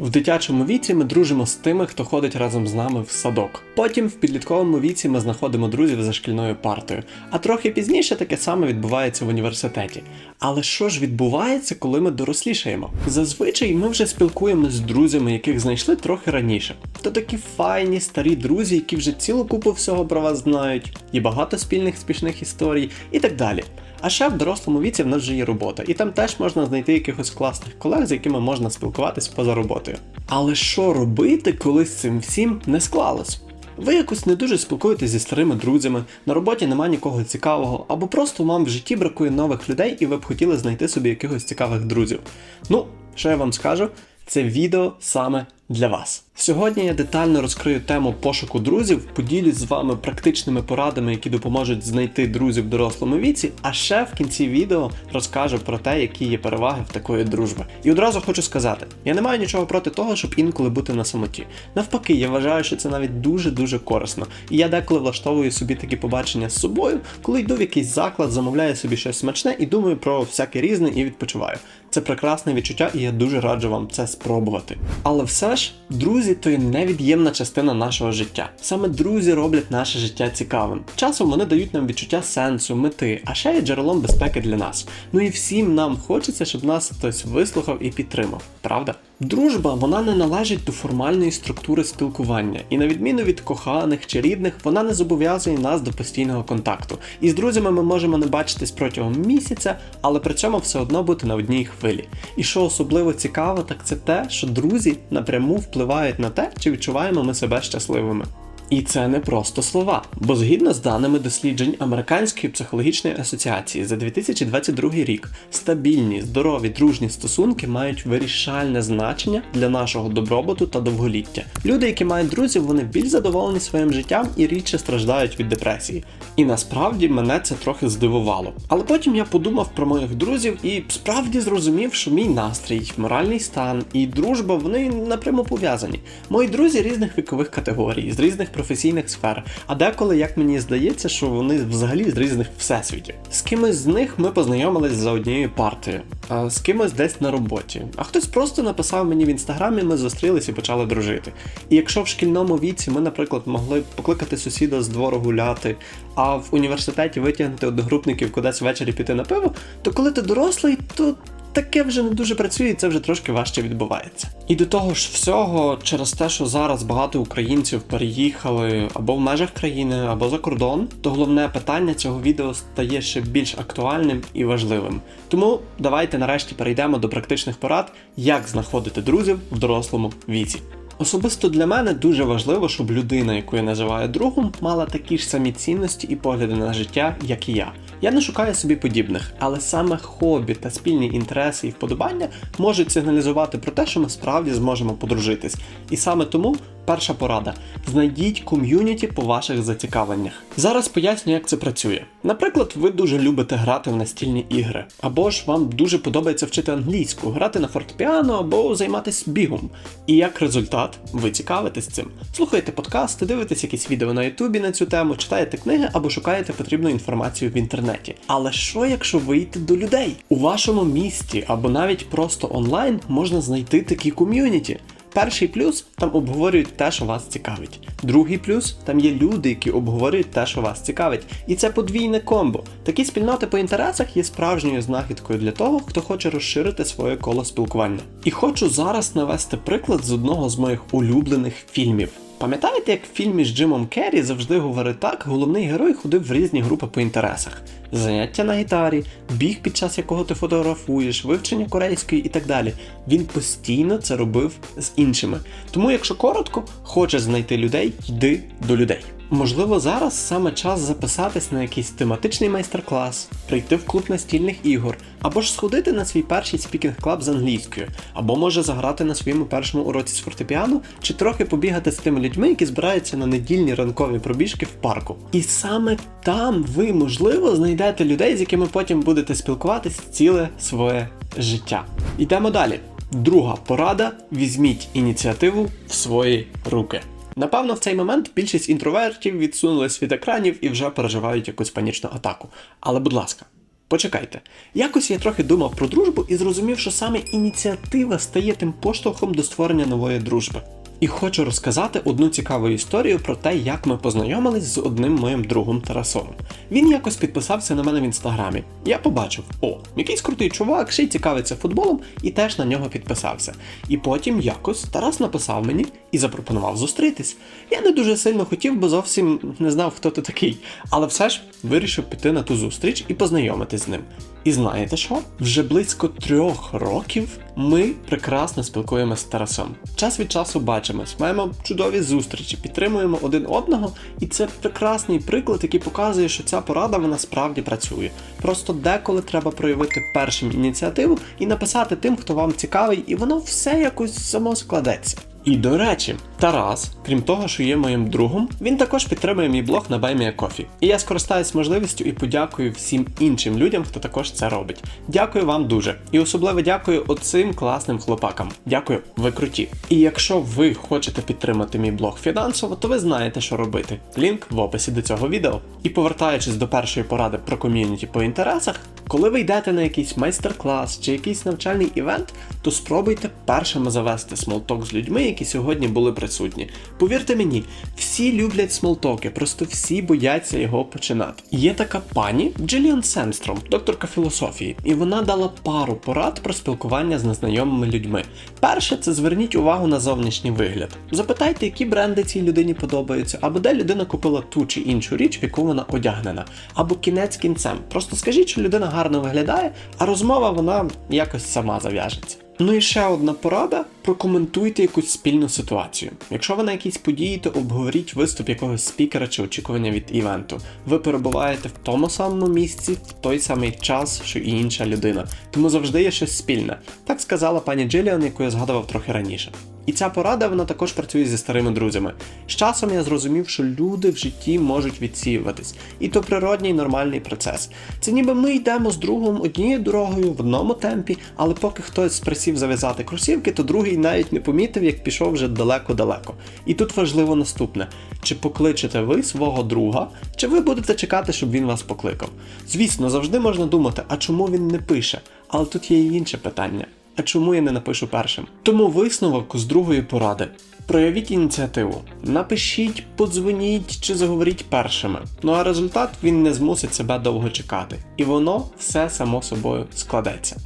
В дитячому віці ми дружимо з тими, хто ходить разом з нами в садок. Потім в підлітковому віці ми знаходимо друзів за шкільною партою. А трохи пізніше таке саме відбувається в університеті. Але що ж відбувається, коли ми дорослішаємо? Зазвичай ми вже спілкуємося з друзями, яких знайшли трохи раніше. То такі файні старі друзі, які вже цілу купу всього про вас знають, є багато спільних смішних історій і так далі. А ще в дорослому віці в нас вже є робота, і там теж можна знайти якихось класних колег, з якими можна спілкуватись поза роботою. Але що робити, коли з цим всім не склалось? Ви якось не дуже спілкуєтесь зі старими друзями, на роботі нема нікого цікавого, або просто вам в житті бракує нових людей, і ви б хотіли знайти собі якихось цікавих друзів. Ну, що я вам скажу, це відео саме для вас. Сьогодні я детально розкрию тему пошуку друзів, поділюсь з вами практичними порадами, які допоможуть знайти друзів в дорослому віці. А ще в кінці відео розкажу про те, які є переваги в такої дружби. І одразу хочу сказати: я не маю нічого проти того, щоб інколи бути на самоті. Навпаки, я вважаю, що це навіть дуже дуже корисно. І я деколи влаштовую собі такі побачення з собою, коли йду в якийсь заклад, замовляю собі щось смачне і думаю про всяке різне і відпочиваю. Це прекрасне відчуття, і я дуже раджу вам це спробувати. Але все ж, друзі, то є невід'ємна частина нашого життя. Саме друзі роблять наше життя цікавим. Часом вони дають нам відчуття сенсу, мети, а ще є джерелом безпеки для нас. Ну і всім нам хочеться, щоб нас хтось вислухав і підтримав, правда? Дружба вона не належить до формальної структури спілкування, і на відміну від коханих чи рідних, вона не зобов'язує нас до постійного контакту. І з друзями ми можемо не бачитись протягом місяця, але при цьому все одно бути на одній хвилі. І що особливо цікаво, так це те, що друзі напряму впливають на те, чи відчуваємо ми себе щасливими. І це не просто слова, бо згідно з даними досліджень Американської психологічної асоціації за 2022 рік, стабільні, здорові, дружні стосунки мають вирішальне значення для нашого добробуту та довголіття. Люди, які мають друзів, вони більш задоволені своїм життям і рідше страждають від депресії. І насправді мене це трохи здивувало. Але потім я подумав про моїх друзів і справді зрозумів, що мій настрій, моральний стан і дружба вони напряму пов'язані. Мої друзі різних вікових категорій, з різних професійних сфер, а деколи, як мені здається, що вони взагалі з різних всесвітів. З кимось з них ми познайомились за однією партією, а з кимось десь на роботі. А хтось просто написав мені в інстаграмі, ми зустрілись і почали дружити. І якщо в шкільному віці ми, наприклад, могли покликати сусіда з двору гуляти, а в університеті витягнути одногрупників кудись ввечері піти на пиво, то коли ти дорослий, то таке вже не дуже працює, і це вже трошки важче відбувається. І до того ж всього, через те, що зараз багато українців переїхали або в межах країни, або за кордон, то головне питання цього відео стає ще більш актуальним і важливим. Тому давайте нарешті перейдемо до практичних порад, як знаходити друзів в дорослому віці. Особисто для мене дуже важливо, щоб людина, яку я називаю другом, мала такі ж самі цінності і погляди на життя, як і я. Я не шукаю собі подібних, але саме хобі та спільні інтереси і вподобання можуть сигналізувати про те, що ми справді зможемо подружитись. І саме тому перша порада: знайдіть ком'юніті по ваших зацікавленнях. Зараз поясню, як це працює. Наприклад, ви дуже любите грати в настільні ігри, або ж вам дуже подобається вчити англійську, грати на фортепіано або займатися бігом. І як результат, ви цікавитесь цим. Слухаєте подкасти, дивитесь якісь відео на Ютубі на цю тему, читаєте книги або шукаєте потрібну інформацію в інтернеті. Але що, якщо вийти до людей? У вашому місті або навіть просто онлайн можна знайти такі ком'юніті. Перший плюс там обговорюють те, що вас цікавить. Другий плюс там є люди, які обговорюють те, що вас цікавить. І це подвійне комбо. Такі спільноти по інтересах є справжньою знахідкою для того, хто хоче розширити своє коло спілкування. І хочу зараз навести приклад з одного з моїх улюблених фільмів. Пам'ятаєте, як в фільмі з Джимом Керрі завжди говорить так, головний герой ходив в різні групи по інтересах: заняття на гітарі, біг, під час якого ти фотографуєш, вивчення корейської і так далі. Він постійно це робив з іншими. Тому, якщо коротко, хочеш знайти людей, йди до людей. Можливо, зараз саме час записатись на якийсь тематичний майстер-клас, прийти в клуб настільних ігор, або ж сходити на свій перший спікінг-клаб з англійською, або може заграти на своєму першому уроці з фортепіано, чи трохи побігати з тими людьми, які збираються на недільні ранкові пробіжки в парку. І саме там ви, можливо, знайдете людей, з якими потім будете спілкуватись ціле своє життя. Йдемо далі. Друга порада: візьміть ініціативу в свої руки. Напевно, в цей момент більшість інтровертів відсунулись від екранів і вже переживають якусь панічну атаку. Але, будь ласка, Почекайте, якось я трохи думав про дружбу і зрозумів, що саме ініціатива стає тим поштовхом до створення нової дружби. І хочу розказати одну цікаву історію про те, як ми познайомились з одним моїм другом Тарасом. Він якось підписався на мене в інстаграмі. Я побачив, о, якийсь крутий чувак, ще й цікавиться футболом, і теж на нього підписався. І потім якось Тарас написав мені і запропонував зустрітись. Я не дуже сильно хотів, бо зовсім не знав, хто ти такий, але все ж вирішив піти на ту зустріч і познайомитись з ним. І знаєте що? Вже близько трьох років ми прекрасно спілкуємося з Тарасом. Час від часу бачимось, маємо чудові зустрічі, підтримуємо один одного, і це прекрасний приклад, який показує, що ця порада вона справді працює. Просто деколи треба проявити першим ініціативу і написати тим, хто вам цікавий, і воно все якось само складеться. І до речі, Тарас, крім того, що є моїм другом, він також підтримує мій блог на BuyMeACoffee. І я скористаюсь можливістю і подякую всім іншим людям, хто також це робить. Дякую вам дуже. І особливо дякую оцим класним хлопакам. Дякую, ви круті. І якщо ви хочете підтримати мій блог фінансово, то ви знаєте, що робити. Лінк в описі до цього відео. І повертаючись до першої поради про ком'юніті по інтересах, коли ви йдете на якийсь майстер-клас чи якийсь навчальний івент, то спробуйте першими завести смолток з людьми, які сьогодні були присутні. Повірте мені, всі люблять смолтоки, просто всі бояться його починати. Є така пані Джиліан Семстром, докторка філософії, і вона дала пару порад про спілкування з незнайомими людьми. Перше, це зверніть увагу на зовнішній вигляд. Запитайте, які бренди цій людині подобаються, або де людина купила ту чи іншу річ, в яку вона одягнена, або кінець кінцем. Просто скажіть, що людина гарно виглядає, а розмова вона якось сама зав'яжеться. Ну і ще одна порада: прокоментуйте якусь спільну ситуацію. Якщо ви на якійсь події, то обговоріть виступ якогось спікера чи очікування від івенту. Ви перебуваєте в тому самому місці в той самий час, що і інша людина. Тому завжди є щось спільне. Так сказала пані Джиліан, яку я згадував трохи раніше. І ця порада вона також працює зі старими друзями. З часом я зрозумів, що люди в житті можуть відсіюватись, і то природній нормальний процес. Це ніби ми йдемо з другом однією дорогою в одному темпі, але поки хтось присів зав'язати кросівки, то другий навіть не помітив, як пішов вже далеко-далеко. І тут важливо наступне: чи покличете ви свого друга, чи ви будете чекати, щоб він вас покликав. Звісно, завжди можна думати, а чому він не пише? Але тут є і інше питання. А чому я не напишу першим? Тому висновок з другої поради. Проявіть ініціативу, напишіть, подзвоніть чи заговоріть першими. Ну а результат він не змусить себе довго чекати. І воно все само собою складеться.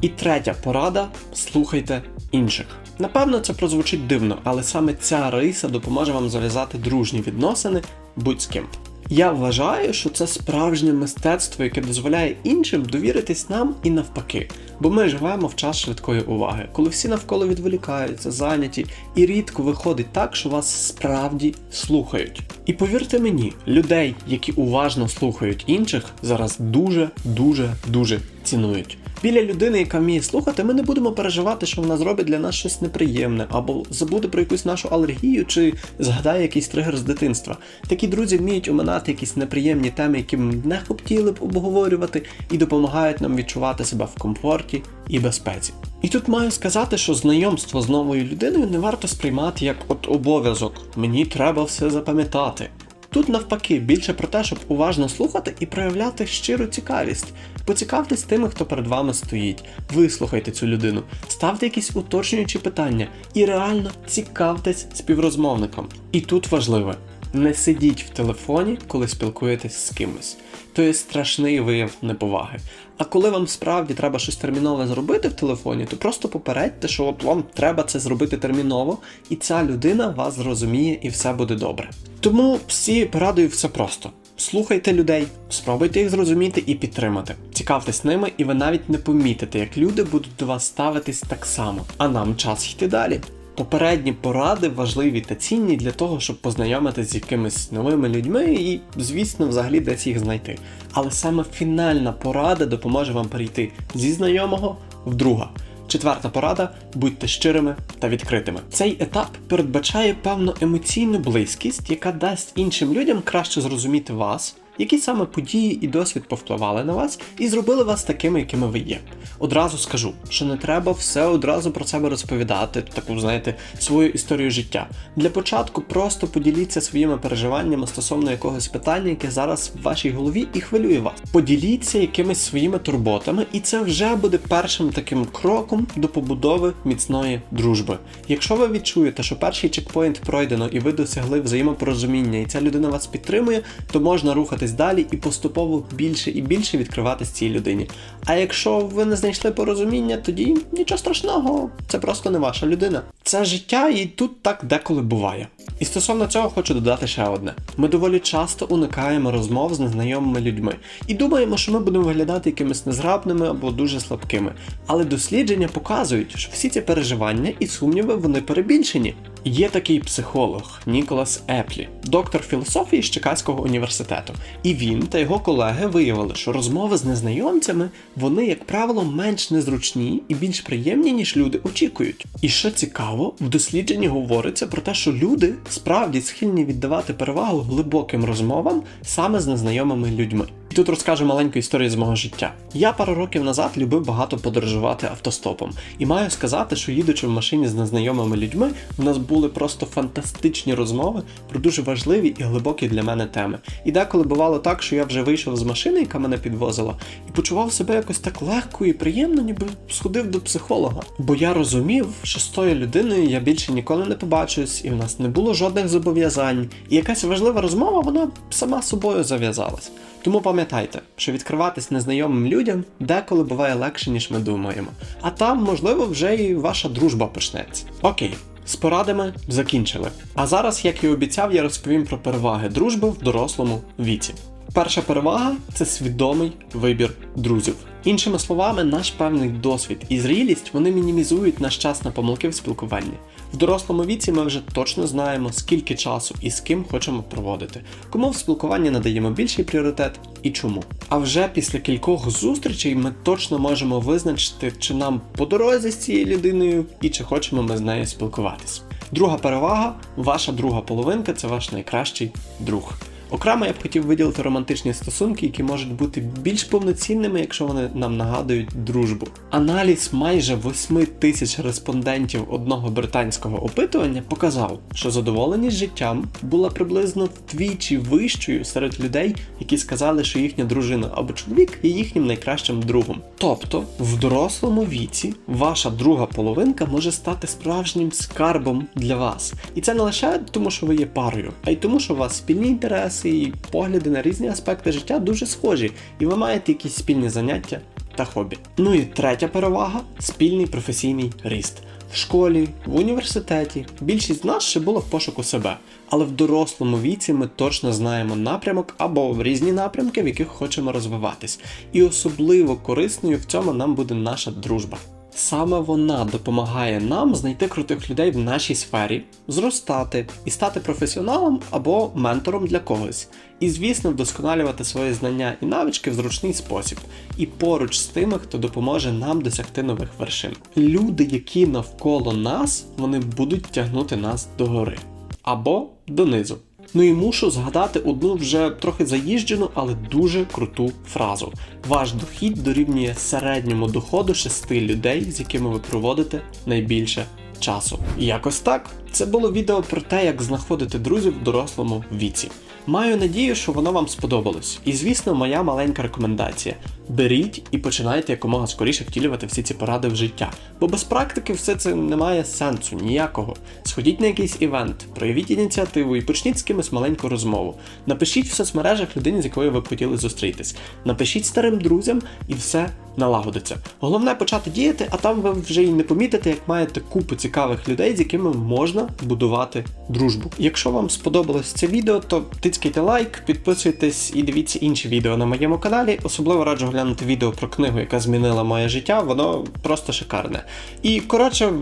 І третя порада слухайте інших. Напевно, це прозвучить дивно, але саме ця риса допоможе вам зав'язати дружні відносини будь з ким. Я вважаю, що це справжнє мистецтво, яке дозволяє іншим довіритись нам і навпаки. Бо ми живемо в час швидкої уваги, коли всі навколо відволікаються, зайняті, і рідко виходить так, що вас справді слухають. І повірте мені, людей, які уважно слухають інших, зараз дуже, дуже, дуже цінують. Біля людини, яка вміє слухати, ми не будемо переживати, що вона зробить для нас щось неприємне, або забуде про якусь нашу алергію, чи згадає якийсь тригер з дитинства. Такі друзі вміють оминати якісь неприємні теми, які ми не хотіли б обговорювати, і допомагають нам відчувати себе в комфорті і безпеці. І тут маю сказати, що знайомство з новою людиною не варто сприймати як от обов'язок. Мені треба все запам'ятати. Тут навпаки більше про те, щоб уважно слухати і проявляти щиру цікавість. Поцікавтесь тими, хто перед вами стоїть, вислухайте цю людину, ставте якісь уточнюючі питання і реально цікавтесь співрозмовником. І тут важливе. Не сидіть в телефоні, коли спілкуєтесь з кимось. То є страшний вияв неповаги. А коли вам справді треба щось термінове зробити в телефоні, то просто попередьте, що от вам треба це зробити терміново, і ця людина вас зрозуміє і все буде добре. Тому всі порадую все просто. Слухайте людей, спробуйте їх зрозуміти і підтримати. Цікавтесь ними, і ви навіть не помітите, як люди будуть до вас ставитись так само. А нам час йти далі. Попередні поради важливі та цінні для того, щоб познайомитися з якимись новими людьми і, звісно, взагалі десь їх знайти. Але саме фінальна порада допоможе вам перейти зі знайомого в друга. Четверта порада будьте щирими та відкритими. Цей етап передбачає певну емоційну близькість, яка дасть іншим людям краще зрозуміти вас, які саме події і досвід повпливали на вас і зробили вас такими, якими ви є. Одразу скажу, що не треба все одразу про себе розповідати, таку, знаєте, свою історію життя. Для початку просто поділіться своїми переживаннями стосовно якогось питання, яке зараз в вашій голові і хвилює вас. Поділіться якимись своїми турботами, і це вже буде першим таким кроком до побудови міцної дружби. Якщо ви відчуєте, що перший чекпоінт пройдено і ви досягли взаємопорозуміння, і ця людина вас підтримує, то можна рухатись далі і поступово більше і більше відкриватись цій людині. А якщо ви не знайшли порозуміння, тоді нічого страшного, це просто не ваша людина. Це життя, і тут так деколи буває. І стосовно цього хочу додати ще одне: ми доволі часто уникаємо розмов з незнайомими людьми і думаємо, що ми будемо виглядати якимись незграбними або дуже слабкими. Але дослідження показують, що всі ці переживання і сумніви вони перебільшені. Є такий психолог Ніколас Еплі, доктор філософії з Чикаського університету. І він та його колеги виявили, що розмови з незнайомцями вони, як правило, менш незручні і більш приємні, ніж люди очікують. І що цікаво, в дослідженні говориться про те, що люди справді схильні віддавати перевагу глибоким розмовам саме з незнайомими людьми. І тут розкажу маленьку історію з мого життя. Я пару років назад любив багато подорожувати автостопом, і маю сказати, що їдучи в машині з незнайомими людьми, в нас були просто фантастичні розмови про дуже важливі і глибокі для мене теми. І деколи бувало так, що я вже вийшов з машини, яка мене підвозила, і почував себе якось так легко і приємно, ніби сходив до психолога. Бо я розумів, що з тою людиною я більше ніколи не побачусь, і в нас не було жодних зобов'язань. І якась важлива розмова, вона сама собою зав'язалась. Тому пам'ятайте, що відкриватись незнайомим людям деколи буває легше, ніж ми думаємо. А там, можливо, вже і ваша дружба почнеться. Окей. З порадами закінчили. А зараз, як і обіцяв, я розповім про переваги дружби в дорослому віці. Перша перевага це свідомий вибір друзів. Іншими словами, наш певний досвід і зрілість вони мінімізують наш час на помилки в спілкуванні. В дорослому віці ми вже точно знаємо, скільки часу і з ким хочемо проводити, кому в спілкуванні надаємо більший пріоритет і чому. А вже після кількох зустрічей ми точно можемо визначити, чи нам по дорозі з цією людиною і чи хочемо ми з нею спілкуватись. Друга перевага ваша друга половинка це ваш найкращий друг. Окремо я б хотів виділити романтичні стосунки, які можуть бути більш повноцінними, якщо вони нам нагадують дружбу. Аналіз майже 8 тисяч респондентів одного британського опитування показав, що задоволеність життям була приблизно вдвічі вищою серед людей, які сказали, що їхня дружина або чоловік є їхнім найкращим другом. Тобто, в дорослому віці ваша друга половинка може стати справжнім скарбом для вас. І це не лише тому, що ви є парою, а й тому, що у вас спільні інтереси і погляди на різні аспекти життя дуже схожі, і ви маєте якісь спільні заняття та хобі. Ну і третя перевага спільний професійний ріст. В школі, в університеті більшість з нас ще було в пошуку себе, але в дорослому віці ми точно знаємо напрямок або різні напрямки, в яких хочемо розвиватись. І особливо корисною в цьому нам буде наша дружба. Саме вона допомагає нам знайти крутих людей в нашій сфері, зростати і стати професіоналом або ментором для когось. І, звісно, вдосконалювати свої знання і навички в зручний спосіб, і поруч з тими, хто допоможе нам досягти нових вершин. Люди, які навколо нас, вони будуть тягнути нас догори або донизу. Ну і мушу згадати одну вже трохи заїжджену, але дуже круту фразу. Ваш дохід дорівнює середньому доходу шести людей, з якими ви проводите найбільше часу. І якось так. Це було відео про те, як знаходити друзів в дорослому віці. Маю надію, що воно вам сподобалось. І звісно, моя маленька рекомендація: беріть і починайте якомога скоріше втілювати всі ці поради в життя. Бо без практики все це не має сенсу ніякого. Сходіть на якийсь івент, проявіть ініціативу і почніть з кимось маленьку розмову. Напишіть в соцмережах людині, з якою ви б хотіли зустрітись. Напишіть старим друзям і все налагодиться. Головне почати діяти, а там ви вже й не помітите, як маєте купу цікавих людей, з якими можна будувати дружбу. Якщо вам сподобалось це відео, то тицькайте лайк, підписуйтесь і дивіться інші відео на моєму каналі. Особливо раджу глянути відео про книгу, яка змінила моє життя. Воно просто шикарне. І коротше,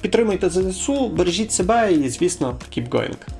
підтримуйте ЗСУ, бережіть себе і, звісно, keep going.